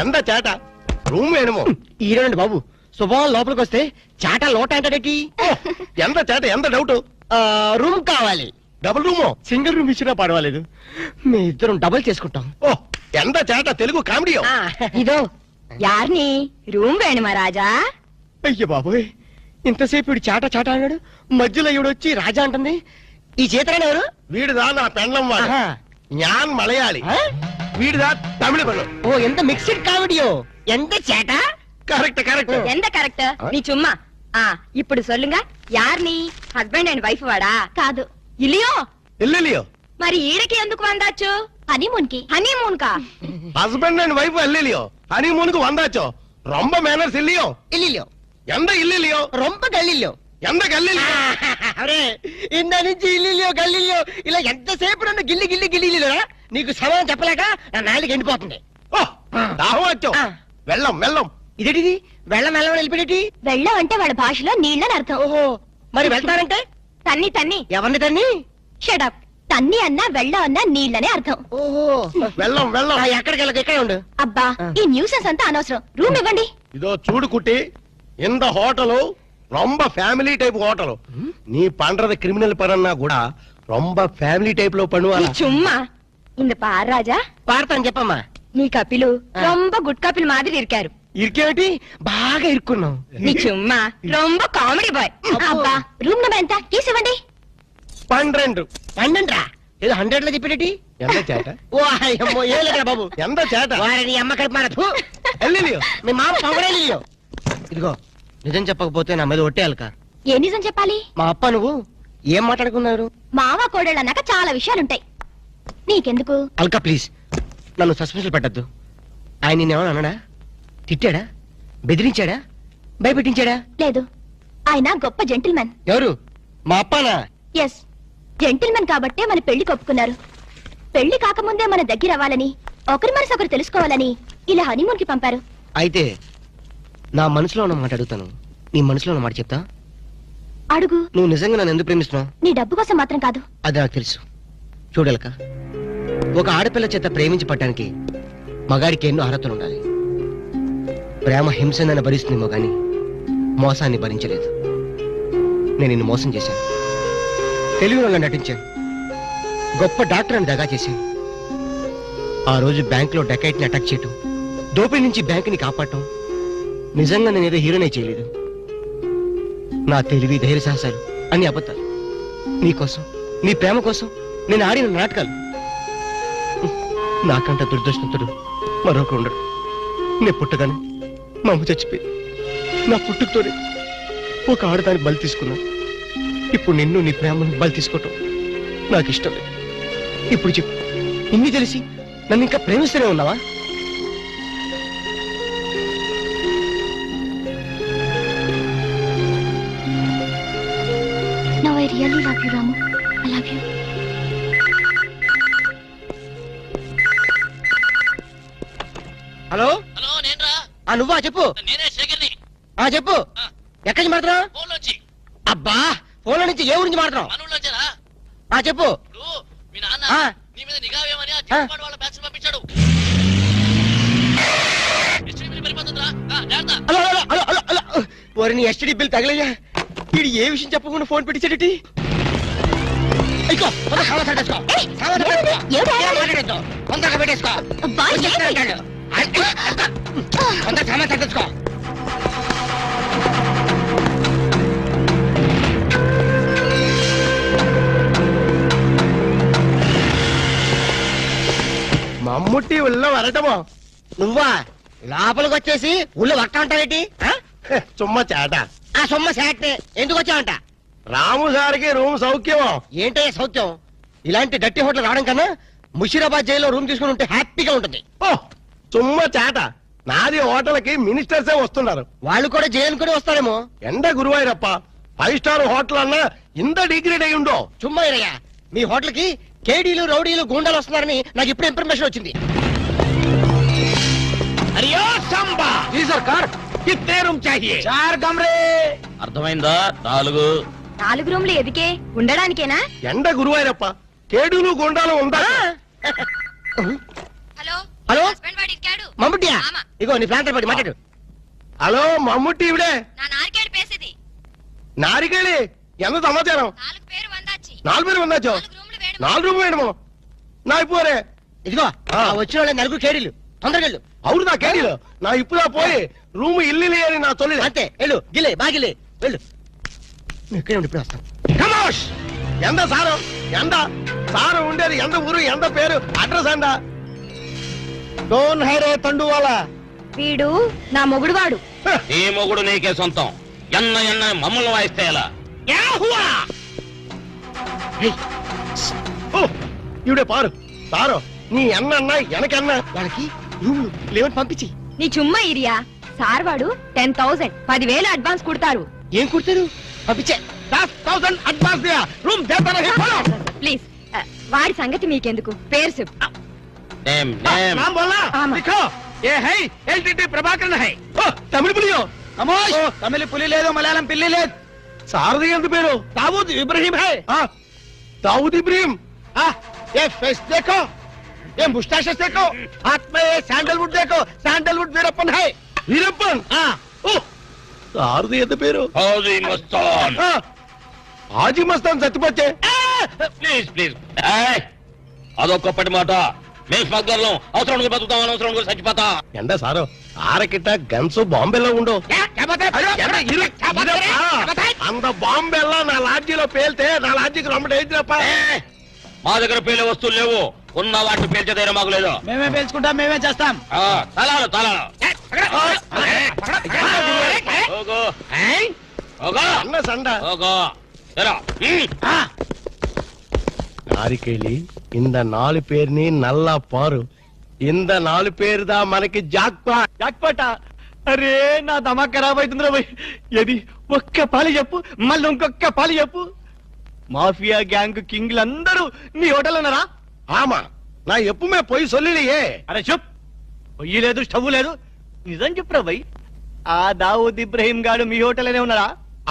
ఎంత చేట? రూమ్ వేణుము. ఈరోనండి బాబు. శుభం లోపలికి వస్తే చాట లోట ఏంటటి ఎంత చేట ఎంత డౌట్? రూమ్ కావాలి. Double room? సింగిల్ రూమ్ ఇచ్చినా పడవాలేదు. మీ ఇద్దరం డబుల్ చేసుకుంటాం. ఓ ఎంత చేట తెలుగు కామెడీ? ఇదో యార్ని? రూమ్ వేణుమా రాజా? అయ్య బాబోయ్ ఇంతసేపు వీడు చాట చాట అన్నాడు మధ్యలో ఈడొచ్చి రాజా అంటుంది. ఈ చేతరాని ఎవరు? వీడు రా నా పెండ్లం వాడు. ഞാൻ മലയാളി വീടുതാ തമിഴ് പെണ്ണു ഓ എന്ത് മിക്സഡ് காமெடியோ எந்த சேட்டா கரெக்ட் கரெக்ட் எந்த கரெக்ட் நீ சும்மா ஆ இப்படி சொல்லுங்க யார் நீ హస్బెండ్ అండ్ వైఫ్ వాడా కాదు ఇలియో ఇల్లిలియో మరి ఈడకి ఎందుకు వందాచ్చు హనీమూన్కి హనీమూన్ కా ஹஸ்பண்ட் ആൻഡ് വൈഫ് അല്ലല്ലയോ ഹണിമൂണുക്ക് വന്നാച്ചോ ரொம்ப மேனர்ஸ் இல்லையோ இல்லையோ எந்த இல்லையோ ரொம்ப கல்லிலோ ఎంత గల్లీలు? అరే ఇంద నుంచి ఇల్లు గల్లీలు ఇలా ఎంతసేపు నన్ను గిల్లి గిల్లి గిల్లిలురా నీకు సమాధానం చెప్పలేక నా నాలుగు ఎండిపోతుంది. ఓ దాహం వచ్చావు వెళ్ళం వెళ్ళం. ఇదేటిది? వెళ్ళం వెళ్ళ వెళ్ళిపోయేటి వెళ్ళం అంటే వాళ్ళ భాషలో నీళ్ళని అర్థం. ఓహో మరి వెళ్తానంటే తన్ని తన్ని. ఎవరిని తన్ని? షడప్ తన్ని అన్నా వెళ్ళం అన్నా నీళ్ళనే అర్థం. ఓహో. వెళ్ళం వెళ్ళం. ఆ, ఎక్కడికి వెళ్ళకు ఇక్కడే ఉండు. అబ్బా ఈ న్యూసెన్స్ అంతా అనవసరం. రూమ్ ఇవ్వండి. ఇదో చూడు కుట్టి ఇంద హోటల్ ரொம்ப ఫ్యామిలీ టైప్ హోటల్ నీ பண்றது క్రిమినల్ పరన్నా కూడా ரொம்ப ఫ్యామిలీ టైప్ లో నీ பண்ணுவாங்க చుమ్మా இந்த பார் ராஜா పాడతాను చెప్పమ్మా నీ కపిలు ఆ. రొంబ గుడ్ కపిల్ మాదిరి ఇరికారు ఇరికేమిటి బాగా ఇరుక్కున్నావు నీ చుమ్మా రొంబ కామెడీ బాయ్ అబ్బో. అబ్బా రూమ్ నెంబర్ ఎంత కీస్ ఇవ్వండి పన్నెండు పండంట్రా ఏదో హండ్రెడ్ లో చెప్పేటి ఎంత చేట ఓ అయ్యమ్మో ఏ లేదా బాబు ఎంత చేట వారిని అమ్మ కలిపి మారదు ఎల్లిలియో మీ మామ పొగడేలియో ఇదిగో నిజం చెప్పకపోతే నా మీద ఒట్టేయాలక. ఏ నిజం చెప్పాలి? మా అప్ప నువ్వు ఏం మాట్లాడుకున్నారు? మావ కోడళ్ళు అన్నాక చాలా విషయాలుంటాయి. నీకెందుకు? అల్కా ప్లీజ్. నన్ను సస్పెన్షన్ పెట్టద్దు. ఆయన నిన్నేమన్నా అన్నాడా? తిట్టాడా? బెదిరించాడా? భయపెట్టించాడా? లేదు. ఆయన గొప్ప జెంటిల్మెన్ ఎవరు? మా అప్పనా? ఎస్ జెంటిల్మెన్ కాబట్టే మన పెళ్ళి కొప్పుకున్నారు. పెళ్ళి కాకముందే మన దగ్గర అవ్వాలని ఒకరి మనసు ఒకరు తెలుసుకోవాలని ఇలా హనీమూన్కి పంపారు. అయితే నా మనసులో ఉన్న మాట అడుగుతాను. నీ మనసులో ఉన్న మాట చెప్తా? అడుగు. నువ్వు నిజంగా నన్ను ఎందుకు ప్రేమిస్తున్నావు? నీ డబ్బు కోసం మాత్రం కాదు. అది నాకు తెలుసు. చూడలక. ఒక ఆడపిల్ల చేత ప్రేమించి పట్టడానికి మగాడికి ఎన్నో అర్హతలు ఉండాలి. ప్రేమ హింసనని భరిస్తుందేమో గాని మోసాన్ని భరించలేదు. నేను నిన్ను మోసం చేశాను. తెలివి వల్ల నటించాను. గొప్ప డాక్టర్ అని దగా చేశాను. ఆ రోజు బ్యాంకులో డకైట్ని అటాక్ చేయటం దోపిడీ నుంచి బ్యాంకుని కాపాడటం నిజంగా నేను ఏదో హీరోనే చేయలేదు. నా తెలివి ధైర్య సాహసాలు అన్ని అబద్ధాలు. నీకోసం నీ ప్రేమ కోసం నేను ఆడిన నాటకాలు. నాకంట దుర్దర్శనంతుడు మరొకరు ఉండడు. నేను పుట్టగానే మా అమ్మ చచ్చిపోయింది. నా పుట్టుకతోనే ఒక ఆడదాన్ని బలి తీసుకున్నా. ఇప్పుడు నిన్ను నీ ప్రేమను బలి తీసుకోవటం నాకు ఇష్టం లేదు ఇప్పుడు చెప్పు ఇన్ని తెలిసి నన్ను ఇంకా ప్రేమిస్తూనే ఉన్నావా? Really love you Ramu. I love you. Hello? Hello నేనురా. ఆ నువ్వా చెప్పు. నేనే శేఖర్ని. ఆ చెప్పు. ఆ. ఎక్కడి నుంచి మాట్లాడుతున్నావు? ఫోన్లో వచ్చి అబ్బా ఫోన్ల నుంచి ఏ ఊరించి మాట్లాడుతున్నావు? మనూళ్ళు వచ్చారా ఆ చెప్పు. ఇప్పుడు మీ నాన్న ఆ. నీ మీద నిఘా వేయమని ఆ చిన్నపాడు వాళ్ళ బ్యాచ్ పంపించాడు. ఎస్టీడీ బిల్ పడిపోతుందిరా ఆ, జాగ్రత్త. అలా అలా అలా అలా వారి నీ ఎస్టీడీ బిల్ తగలయ్యా. వీడు ఏ విషయం చెప్పకుండా ఫోన్ తొందరగా పెట్టేసుకో. తొందరగా సామాన్ సర్దేసుకో. మమ్ముట్టి ఉల్ల వరటమో నువ్వా లోపలికి వచ్చేసి ఊళ్ళో వక్క ఉంటావేటి చుమ్మ చేట ఆ సొమ్మ శాట్ ఎందుకు వచ్చావంట? రాము సార్కి రూమ్ సౌఖ్యమో? ఏంటయ్య సౌఖ్యం? ఇలాంటి డట్టి హోటల్ రావడం కన్నా ముషీరాబాద్ జైల్లో రూమ్ తీసుకుని ఉంటే హ్యాపీగా ఉంటుంది. ఓ చుమ్మ చేట. నాది హోటల్కి మినిస్టర్సే వస్తున్నారు. వాళ్ళు కూడా జైలు కూడా వస్తారేమో. ఎండ గురువాయూరప్ప ఫైవ్ స్టార్ హోటల్ అన్నా ఇంత డిగ్రేడ్ అయి ఉండో చుమ్మా ఇరయ్య మీ హోటల్కి కేడీలు రౌడీలు గూండాలు వస్తున్నారని నాకు ఇప్పుడు ఇన్ఫర్మేషన్ వచ్చింది. అయ్యో సంబా! జీ సర్కార్ కిత్తే రూమ్ చాహియే. చార్ కమరే అర్థమైందా? నాలుగు. నాలుగు రూమ్లు ఎదికే ఉండడానికేనా? ఎండ గురువాయూరప్ప. కేడులు గుండాలు ఉందా? హలో? హలో? హస్బెండ్ వాడు ఇరికాడు మమ్ముట్టియా? ఇగో నీ ప్లాంటర్ పడి మాట్లాడు. హలో మమ్ముట్టి ఇవిడే? నా నారికేడు పేసేది. నారికేళి ఎంత సమాచారం? నాలుగు పేరు వందాచి. నాలుగు పేరు నాలుగు రూములు వేడు నాలుగు రూపాయలు వేయడము నా ఇప్పుడే. ఇదిగో. ఆ వచ్చిన వాళ్ళ నలుగురు కేడీలు. తొందరగా వెళ్ళు. అవును నా కేడీలో. నా ఇప్పుడా పోయి రూమ్ ఇల్లు అని నా తొలి అంతే వెళ్ళు గిల్లే బాగిలే వెళ్ళు. ఇక్కడే ఉండి ఇప్పుడు కమోష్! ఎంత సారం? ఎంత? సారం ఉండేది ఎంత ఊరు ఎంత పేరు? అడ్రస్ ఎంత? డోన్ హైరే తండు వాళ్ళ వీడు నా మొగుడువాడు. నీ మొగుడు నీకే సొంతం. ఎన్న ఎన్న మమ్మల్ని వాయిస్తే ఎలా? ఇవిడే పారు. సారు. నీ ఎన్న అన్నా ఎనకన్నా వాళ్ళకి లేవని పంపించి. నీ చుమ్మా ఇరియా. సార్ వాడు టెన్ థౌసండ్ పదివేలు అడ్వాన్స్ కుడతారు ఏం కుడతారు పంపించే థౌసండ్ అడ్వాన్స్ రూమ్ ప్లీజ్ వాడి సంగతి మీకెందుకు పేరు చెప్పు నేమ్ నేమ్ नाम बोलना आमा। लिखो ये है एलटीटी प्रभाकरन है ఓ తమిళ పులియో కమోష్ తమిళ పులి లేదు మలయాళం పిల్లి లేదు సారథి ఎంత పేరు దావూద్ ఇబ్రహీం है दाऊद इब्राहिम आ ये फेस देखो ये मुस्टैशेस देखो हाथ में ये सैंडलवुड देखो सैंडलवुड वीरप्पन है వీరప్పన్! సారుది పేరు? హాజీ మస్తాన్. చచ్చిపోతే ప్లీజ్ ప్లీజ్. అదొక్కప్పటి మాట. అవసరం చచ్చిపోతా. ఎండ సారు బాంబేలో అంత బాంబేలా నా లాడ్జీలో పేలితే మా దగ్గర పేలే వస్తువులు లేవు. ఉన్న వాటిని పేల్చేదైనా మాకు లేదు. మేమే పేల్చుకుంటాం మేమే చేస్తాం. తలాలు తలాలు. నారికేళి ఇంద நாரிக்கேளி పేరుని నల్లా పారు. ఇంద నాలుగు పేరు దా మనకి జాక్పా. జాక్పాటా? అరే నా దమా ఖరాబ్ అవుతుందిరా ఏది? ఒక్క పాలి చెప్పు. మళ్ళీ ఇంకొక్క పాలి చెప్పు. మాఫియా గ్యాంగ్ కింగ్లందరూ నీ హోటల్ ఉన్నారా ఆమా నా எப்பவுமே పోయి సొల్లి అరే చెప్పు పొయ్యి లేదు స్టవ్ లేదు. నిజం చెప్పురా భయ్ ఆ దావూద్ ఇబ్రహీం గాడు మీ హోటల్లోనే ఉన్నారా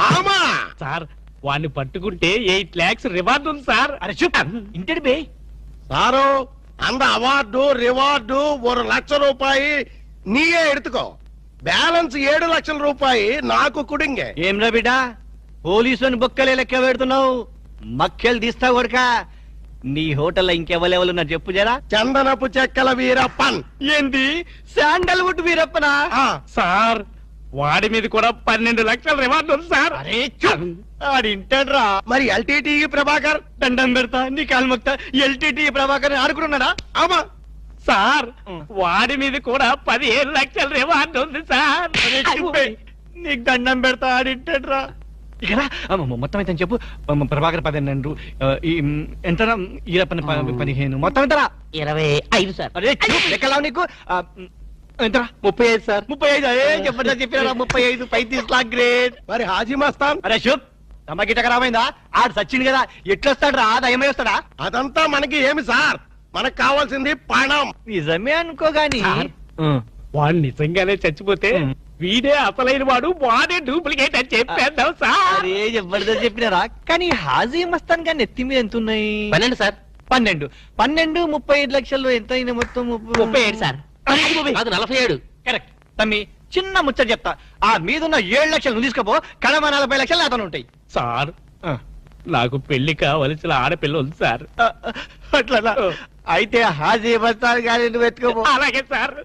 ఆమా సార్ వాడిని పట్టుకుంటే ఎయిట్ లాక్స్ రివార్డ్ ఉంది సార్ అరే చెప్ ఇంటడి బే సారు அந்த అవార్డు రివార్డు ఒక లక్ష రూపాయి నీయే ఎడుతుకో బ్యాలెన్స్ ఏడు లక్షల రూపాయి నాకు కుడింగే ఏం రా బిడ్డ పోలీసుని బొక్కలే లెక్క పెడుతున్నావు మక్కెలు తీస్తావు కొడుక నీ హోటల్లో ఇంకెవరెవరు ఉన్నారు చెప్పు జరా. చందనపు చెక్కల వీరప్పన్. ఏంది? శాండల్వుడ్ వీరప్పనా? ఆ, సార్ వాడి మీద కూడా పన్నెండు లక్షల రివార్డ్ ఉంది సార్. అరే చూప్ ఆడింటాడ్రా. మరి ఎల్టీటీ ప్రభాకర్? దండం పెడతా నీ కాలు మొక్తా. ఎల్టీటీ ప్రభాకర్ ఆడుకున్నాడా ఆమా సార్ వాడి మీద కూడా పదిహేను లక్షల రివార్డ్ ఉంది సార్. అరే నీకు దండం పెడతా ఆడింటాడ్రా. మొత్తం అయితే చెప్పు. ప్రభాకర్ మ్, ఎంతరా ఈరప్పని పదిహేను. మొత్తం ఎంతరా ఇరవై ఐదు సార్. అరే లెక్కలావు నీకు. ఎంతరా ముప్పై ఐదు సార్. ముప్పై ఐదు చెప్పండి చెప్పినా ముప్పై ఐదు పైతీస్ లాక్ గ్రేట్ మరి హాజీ మస్తాన్. అరే శుభ్ తమ్మకిట ఖరాబైందా ఆడు సచ్చింది కదా ఎట్లొస్తాడు రా? దయమై వస్తాడా? అదంతా మనకి ఏమి సార్? మనకు కావాల్సింది పణం. నిజమే అనుకో గాని. సార్. వాడు నిజంగానే చచ్చిపోతే. వీడే అసలైన వాడు వాడే డూప్లికేట్ అని చెప్పేద్దాం సార్. అరే జబర్దస్త్ చెప్పినారా? కానీ హాజీ మస్తాన్ గాని ఎత్తి మీద ఎంత ఉన్నాయి? పన్నెండు సార్. పన్నెండు. పన్నెండు ముప్పై ఐదు లక్షల్లో ఎంత అయినా మొత్తం ముప్పై ఏడు సార్. అది నలభై ఏడు. కరెక్ట్. తమ్మి చిన్న ముచ్చట చెప్తా. ఆ మీదున్న ఏడు లక్షలు నువ్వు తీసుకోపో కడమ నలభై లక్షలు అతను ఉంటాయి. సార్ ఆ, నాకు పెళ్ళి కావలసిన ఆడపిల్ల ఉంది సార్. అట్లా అయితే హాజీ మస్తాన్ గాని నువ్వు ఎత్తుకోపో. అలాగే సార్.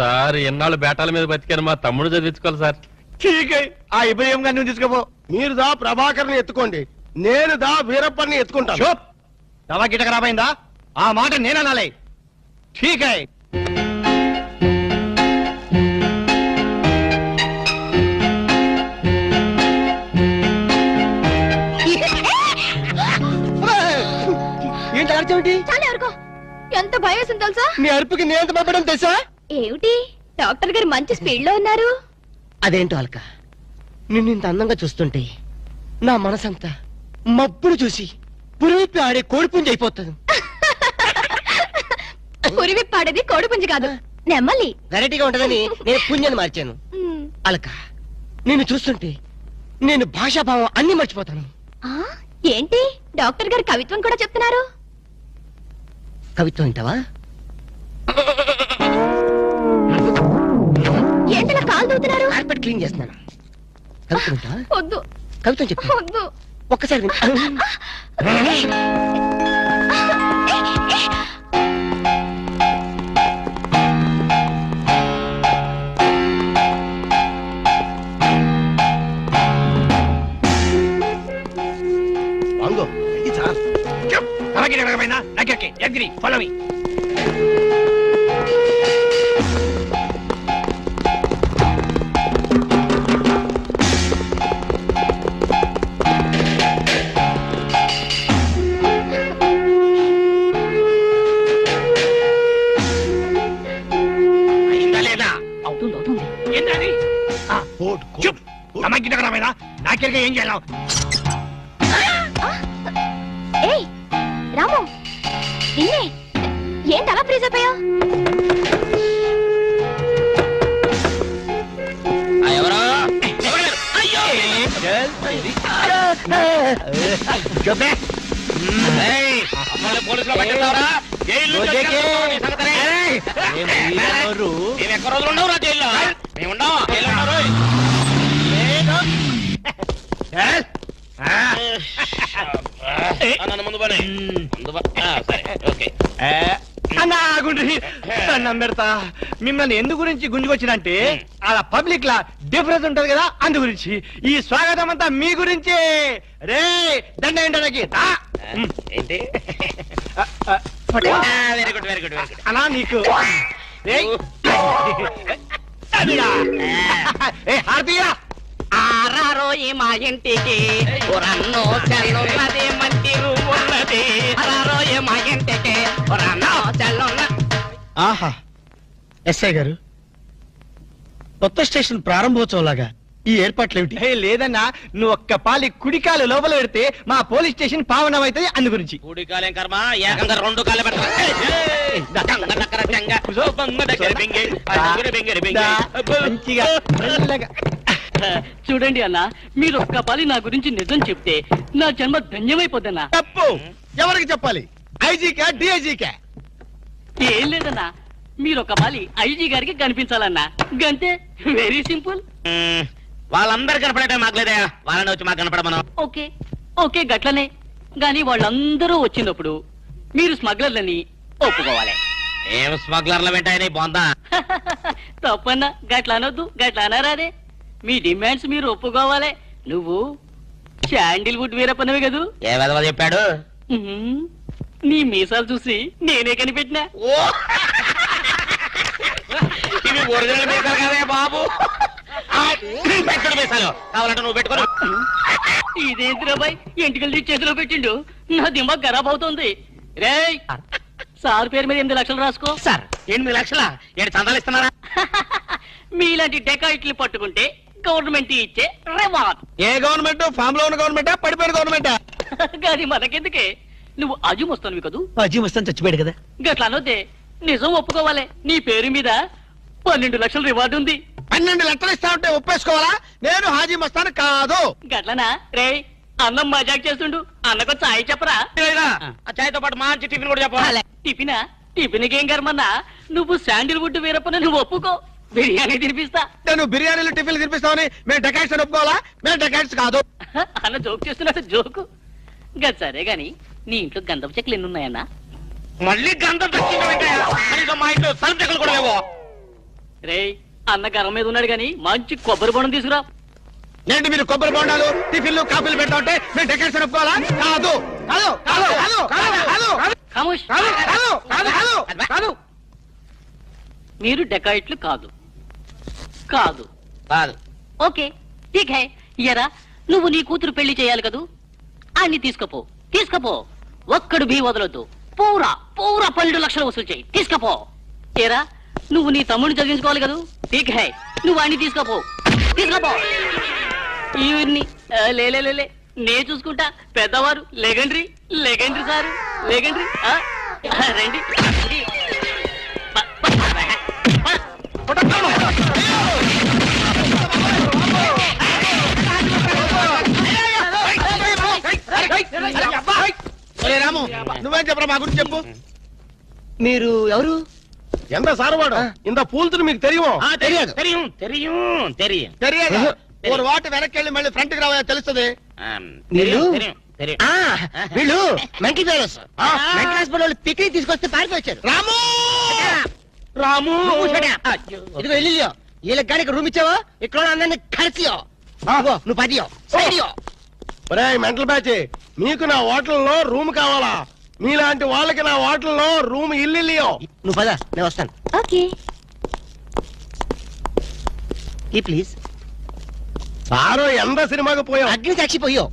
సార్ ఎన్నాళ్ళు బేటాల మీద బతికాను మా తమ్ముడు చదివించుకోవాలి సార్. ఠీక్ హై. ఆ ఇబ్రహీం గారిని నువ్వు తీసుకోపో. మీరు దా ప్రభాకర్ని ఎత్తుకోండి. నేను దా వీరప్పని ఎత్తుకుంటాను. చూప్ దవా గిట ఖరాబైందా ఆ మాట నేననాలే ఠీక్ ఏంటి చాలా ఎవరికో ఎంత భయం వేసింది తెలుసా? నీ అరుపుకి నేను ఎంత భయపడడం తెలుసా? ఏమిటి? డాక్టర్ గారు మంచి స్పీడ్లో ఉన్నారు. అదేంటో అల్క నిన్ను ఇంత అందంగా చూస్తుంటే నా మనసంతా మబ్బులు చూసి పురిపి ఆడే కోడిపుంజి అయిపోతుంది. పురివి పాడేది కోడిపుంజి కాదు. నెమ్మలి వెరైటీగా ఉంటదని నేను పుంజని మార్చాను. అలక నిన్ను చూస్తుంటే నేను భాషాభావం అన్ని మర్చిపోతాను. ఆ, ఏంటి? డాక్టర్ గారు కవిత్వం కూడా చెప్తున్నారు. కవిత్వం వింటావా? దువ్వుతున్నారు కార్పెట్ క్లీన్ చేస్తున్నాను. కవిత వింటా వద్దు. కవిత చెప్పు. వద్దు. ఒక్కసారి వింటా తమకి రకమైన దగ్గరికి ఎగ్రి ఫలమి అయిందా రకమైన నాకెరగా ఏం చేయాలి? ఏయ్ రాము నిన్నే ఏంటి అలా ఫ్రీజ్ అయిపోయావు? ఆ, ఎవరో ఎవరు? అయ్యో ఏయ్, మమ్మల్ని పోలీసులో పట్టిస్తావరా? జైలు నుంచి వచ్చేస్తావా నీ సంగతిని? మేము ఎక్క రోజులు ఉండవు రా జైల్లో మేము ఉండవు జైల్లో ఉండవు రోయ్. ఆ, నన్ను ముందు పని. ముందు పో. ఆ, సరే ఓకే. అన్నా గుండ్రి దండం పెడతా. మిమ్మల్ని ఎందు గురించి గుంజుకొచ్చినంటే అలా పబ్లిక్ లా డిఫరెన్స్ ఉంటది కదా అందు గురించి. ఈ స్వాగతం అంతా మీ గురించే. రే దండ ఏంటనకి ఏంటి? Very good very good very good అనా నీకు. రేయ్. అదిరా. ఏ హారతీయరా. ఆరారోయి మా ఇంటికి రన్నో చెల్లున్నది మంచి ఉన్నది ఆరారోయి మా ఇంటికి రన్నో చెల్లున్న ఆహా ఎస్ఐ గారు కొత్త స్టేషన్ ప్రారంభోత్సవం లాగా ఈ ఏర్పాట్లు ఏమిటి లేదన్నా నువ్వు ఒక్క పాలి కుడికాలు లోపల పెడితే మా పోలీస్ స్టేషన్ పావనం అవుతుంది అందు గురించి కూడి కాలేం కర్మ ఏకంగా రెండు కాలే. దా, మంచిగా. చూడండి అన్న మీరు ఒక్క పాలి నా గురించి నిజం చెప్తే నా జన్మ ధన్యమైపోద్దన్నా. తప్పు. ఎవరికి చెప్పాలి? ఐజీకా డిఐజీకా? ఏం లేదన్నా మీరు ఒక పాలి ఐజీ గారికి కనిపించాలన్నా. గంతే వెరీ సింపుల్. వాళ్ళందరూ కనపడటం మాకు లేదా వాళ్ళని వచ్చి మాకు కనపడమను. ఓకే ఓకే గట్లనే. గాని వాళ్ళందరూ వచ్చినప్పుడు మీరు స్మగ్లర్లని ఒప్పుకోవాలి. ఏం స్మగ్లర్ల వెంటాయని బొందా? తప్పన్నా గట్ల అనొద్దు గట్ల అనరాదే మీ డిమాండ్స్ మీరు ఒప్పుకోవాలి. నువ్వు శాండిల్వుడ్ వీరప్పనవి కదూ? ఏ విధవ చెప్పాడు. నీ మీసాలు చూసి నేనే కనిపెట్టినా? ఇవి ఒరిజినల్ మీసాలు కదే బాబు. పెట్టుడు మీసాలు. కావాలంటే నువ్వు పెట్టుకో ఇదేంటి రాబాయ్ ఎంటికలు చేతిలో పెట్టిండు. నా దిమాగ్ ఖరాబ్ అవుతుంది. రేయ్ సార్ పేరు మీద ఎనిమిది లక్షలు రాసుకో. సార్ ఎనిమిది లక్షల? ఏడు చందాలు ఇస్తున్నారా? మీలాంటి డెకాయిట్లు పట్టుకుంటే గవర్నమెంట్ ఇచ్చే రివార్డ్. ఏ గవర్నమెంట్? ఫామ్లో ఉన్న గవర్నమెంటా? పడిపోయిన గవర్నమెంటా? కానీ మనకెందుకే? నువ్వు అజు వస్తాను కదూ? అజీ మస్తాన్ చచ్చిపోయాడు కదా. గట్లా అనొద్దే నిజం ఒప్పుకోవాలి. నీ పేరు మీద పన్నెండు లక్షల రివార్డు ఉంది. పన్నెండు లెక్కలు ఇస్తా ఉంటే ఒప్పేసుకోవాలా? నేను హాజీ మస్తాన్ కాదు. గట్లనా? రేయ్ అన్నం మజాక్ చేస్తుండు. అన్నకు చాయ్ చెప్పరా? ఆ. చాయ్తో పాటు మంచి టిఫిన్ కూడా చెప్పాలి టిఫినా? టిఫిన్ ఏం కర్మన్నా? నువ్వు శాండిల్వుడ్ వీరప్పని నువ్వు ఒప్పుకో. బిర్యానీ తినిపిస్తా. నేను బిర్యానీలు టిఫిన్లు తినిపిస్తామని మేము డెకాట్స్ అని ఒప్పుకోవాలా? మేము డెకాట్స్ కాదు. అన్న జోక్ చేస్తున్నాడు జోకు. గది సరే గాని నీ ఇంట్లో గంధపు చెక్కలు ఎన్ని ఉన్నాయన్నా? మళ్ళీ గంధం తెచ్చింది మా ఇంట్లో సరుకు చెక్కలు కూడా లేవు. రేయ్ అన్న గరం మీద ఉన్నాడు గాని మంచి కొబ్బరి బొండం తీసుకురా. ఏంటి మీరు కొబ్బరి బొండాలు టిఫిన్లు కాఫీలు పెట్టా ఉంటే మేము డెకాట్స్ అని ఒప్పుకోవాలా? కాదు. కాదు. కాదు. కాదు. కాదు. కాదు. ఖమోష్. కాదు. కాదు. కాదు. కాదు. కాదు మీరు డెకాయిట్లు కాదు. కాదు. కాదు. ఓకే ఠీక్ హై ఎరా నువ్వు నీ కూతురు పెళ్ళి చేయాలి కదూ? అన్ని తీసుకపో తీసుకపో. ఒక్కడు బీ వదలొద్దు. పూరా పూరా పన్నెండు లక్షలు వసూలు చేయి. తీసుకపో. ఏరా నువ్వు నీ తమ్ముడిని చదివించుకోవాలి కదూ? ఠీక్ హై నువ్వు అన్ని తీసుకపో. తీసుకపో. ఈవిడ్ని ఆ, లే లే, లే, లే. నే చూసుకుంటా పెద్దవారు లెగండ్రి లెగండ్రి సారు లెగండ్రి రండి. రాము నువ్వేం చెప్పరా మా గురించి చెప్పు మీరు ఎవరు எந்த சாரவாடு ஆ. இந்த பூல்துரு మీకు தெரியும் ఆ, తెలియదు. తెలియం తెలియం తెలియం தெரியாது ஆஹா. ஒரு వాటి వెనక్కి వెళ్ళి మళ్ళీ ఫ్రంట్ కి రావా తెలుస్తుంది ఆ, వీళ్ళు? తెలియం తెలియం తెలియం ఆ, వీళ్ళు మెంటల్ ఫెలోస్ మెంటల్ హాస్పిటల్ వాళ్ళు పిక్నిక్ తీసుకొస్తే పారిపోయారు రాము రాము నువ్వు shut up. ఇదిగో వెళ్ళియో వీళ్ళకి కానీ ఇక్కడ రూమ్ ఇచ్చావో ఇక్కడ అందరిని కలిసియో ఇదిగో, నువ్వు పదియో సైడియో ఒరే మెంటల్ బ్యాచ్ మీకు నా హోటల్లో రూమ్ కావాలా? మీలాంటి వాళ్ళకి నా హోటల్లో రూమ్ ఇల్లు నువ్వు పద నేను వస్తాను. ఓకే. ఈ ప్లీజ్. సారు ఎంత సినిమాకి పోయాం Agni Sakshi పోయో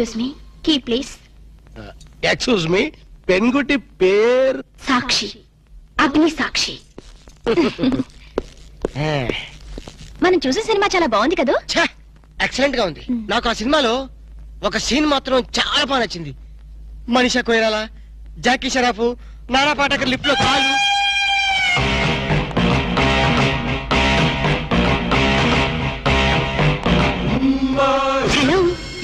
excuse me key please excuse me పెన్గుటి పేరు సాక్షి అగ్ని సాక్షి మనం చూసే సినిమా చాలా బాగుంది కదూ? ఎక్సలెంట్గా ఉంది. నాకు ఆ సినిమాలో ఒక సీన్ మాత్రం చాలా బాగా నచ్చింది. మనీషా కొయిరాల జాకీ షరాఫ్ నానా పాటకర్ లిప్లో కాలు. హలో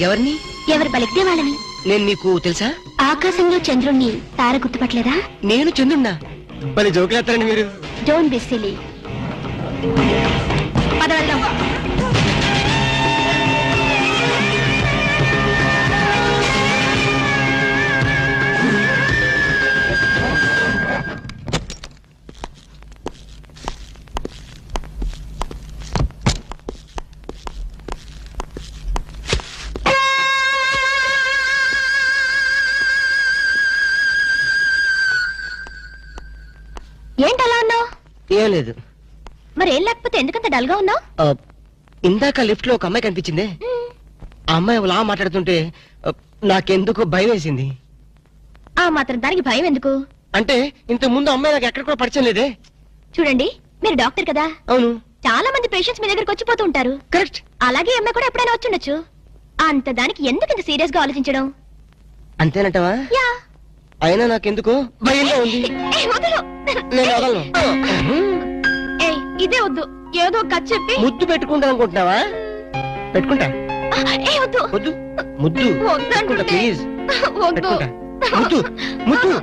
ఎవరిని? ఎవరు పలికితే వాళ్ళని? నేను నీకు తెలుసా? ఆకాశంలో చంద్రుణ్ణి తార గుర్తుపట్టలేదా? నేను చందున్నా పని జోకులేస్తారండి మీరు. డోంట్ బి సిలీ మరేం లేకపోతే ఎందుకంత డల్గా ఉన్నావు? ఆ, ఇందాక లిఫ్ట్లో ఒక అమ్మాయి కనిపించిందే. ఆ అమ్మాయి అలా మాట్లాడుతుంటే ఆ, నాకెందుకు భయం వేసింది ఆ మాత్రం దానికి భయం ఎందుకు? అంటే ఇంత ముందు అమ్మాయి నాకు ఎక్కడ కూడా పరిచయం లేదే? చూడండి మీరు డాక్టర్ కదా? అవును. చాలా మంది పేషెంట్స్ మీ దగ్గరకు వచ్చిపోతూ ఉంటారు. కరెక్ట్. అలాగే ఈ అమ్మాయి కూడా ఎప్పుడైనా వచ్చుండొచ్చు అంత దానికి ఎందుకు ఇంత సీరియస్గా ఆలోచించడం? అంతేనంటవా? యా. అయినా నాకెందుకు భయంగా ఉంది. ఏ, వదలు. నేను వదలను. ఇదే వద్దు. ఏదో కథ చెప్పి. ముద్దు పెట్టుకుంటా అనుకుంటున్నావా? పెట్టుకుంటా. ఏ వద్దు. ముద్దు. ముద్దు పెట్టుకుంటా వద్దంటుంటే. ప్లీజ్ వద్దు ముద్దు. ముద్దు.